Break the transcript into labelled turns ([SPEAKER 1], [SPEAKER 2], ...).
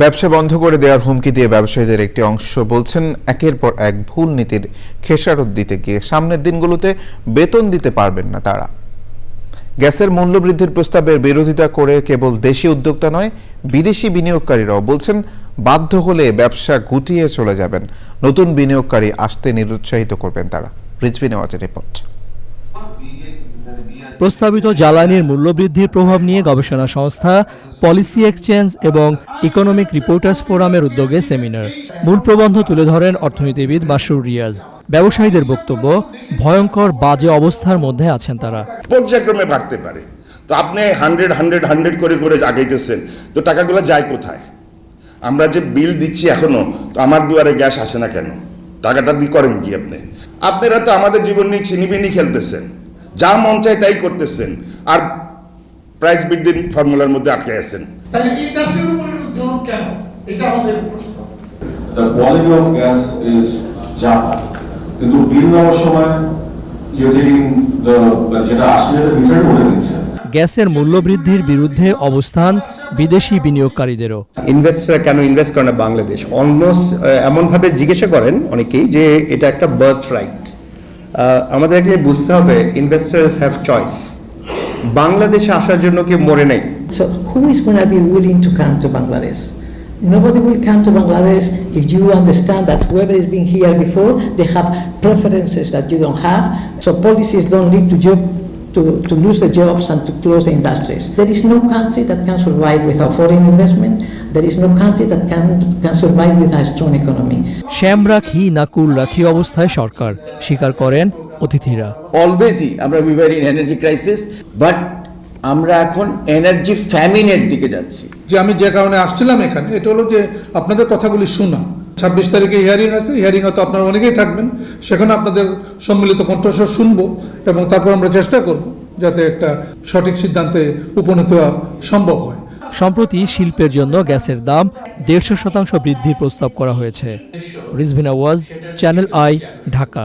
[SPEAKER 1] ব্যবসা বন্ধ করে দেওয়ার হুমকি দিয়ে ব্যবসায়ীদের একটি অংশ বলছেন, একের পর এক ভুল নীতির খেসারত দিতে গিয়ে সামনের দিনগুলোতে বেতন দিতে পারবেন না তারা। গ্যাসের মূল্য বৃদ্ধির প্রস্তাবের বিরোধিতা করে কেবল দেশি উদ্যোক্তা নয়, বিদেশি বিনিয়োগকারীরাও বলছেন, বাধ্য হলে ব্যবসা গুটিয়ে চলে যাবেন। নতুন বিনিয়োগকারী আসতে নিরুৎসাহিত করবেন তারা। রিজভি নেওয়াজের রিপোর্ট।
[SPEAKER 2] প্রস্তাবিত জ্বালানির মূল্যবৃদ্ধির প্রভাব নিয়ে গবেষণা সংস্থা, পলিসি এক্সচেঞ্জ এবং ইকোনমিক রিপোর্টার্স ফোরামের উদ্যোগে সেমিনার। মূল প্রবন্ধ তুলে ধরেন অর্থনীতিবিদ মাসুর রিয়াজ। ব্যবসায়ীদের বক্তব্য, ভয়ঙ্কর বাজে অবস্থার মধ্যে আছেন তারা।
[SPEAKER 3] পর্যায়ক্রমে বাড়তে পারে। তো আপনি হান্ড্রেড হান্ড্রেড হান্ড্রেড করে করে আগাইতেছেন তো টাকাগুলো যায় কোথায়? আমরা যে বিল দিচ্ছি এখনও, তো আমার দুয়ারে গ্যাস আসে না কেন? টাকাটা দিয়ে করেন কি আপনি? আপনারা তো আমাদের জীবন নিয়ে চিনিবিনি খেলতেছেন। যা মন চায় তাই করতেছেন। আর প্রাইস বৃদ্ধির ফর্মুলার মধ্যে আটকে আছেন।
[SPEAKER 4] the quality of gas is কিন্তু বিল সময় যেটা আসলে মিটার দিচ্ছেন
[SPEAKER 2] গ্যাসের মূল্যবৃদ্ধির বিরুদ্ধে অবস্থান বিদেশি বিনিয়োগকারীদেরও।
[SPEAKER 5] ইনভেস্টররা কেন ইনভেস্ট করে না বাংলাদেশ? অলমোস্ট এমনভাবে জিজ্ঞাসা করেন অনেকেই যে এটা একটা বার্থ রাইট আমাদের একটা বুঝতে হবে ইনভেস্টার্স হ্যাভ চয়েস বাংলাদেশে আসার জন্য কেউ মরে নাই
[SPEAKER 6] So who is going to be willing to come to Bangladesh? Nobody will come to Bangladesh if you understand that whoever has been here before, they have preferences that you don't have. So policies don't lead to job, to, to lose the jobs and to close the industries. There is no country that can survive without foreign investment. There is no country that can, can survive with a strong economy.
[SPEAKER 2] Shyam রাখি না কুল রাখি অবস্থায় সরকার স্বীকার করেন অতিথিরা
[SPEAKER 7] অলওয়েজই আমরা we were in energy crisis but আমরা এখন এনার্জি ফ্যামিনের দিকে যাচ্ছি
[SPEAKER 8] যে আমি যে কারণে আসছিলাম এখানে এটা হলো যে আপনাদের কথাগুলি শোনা ছাব্বিশ তারিখে হিয়ারিং আছে হিয়ারিং হয়তো আপনারা অনেকেই থাকবেন। সেখানে আপনাদের সম্মিলিত কণ্ঠস্বর শুনব এবং তারপর আমরা চেষ্টা করব যাতে একটা সঠিক সিদ্ধান্তে উপনীত হওয়া সম্ভব হয়।
[SPEAKER 2] সম্প্রতি শিল্পের জন্য গ্যাসের দাম দেড়শো শতাংশ বৃদ্ধির প্রস্তাব করা হয়েছে। রিজভিনা ওয়াজ চ্যানেল আই, ঢাকা।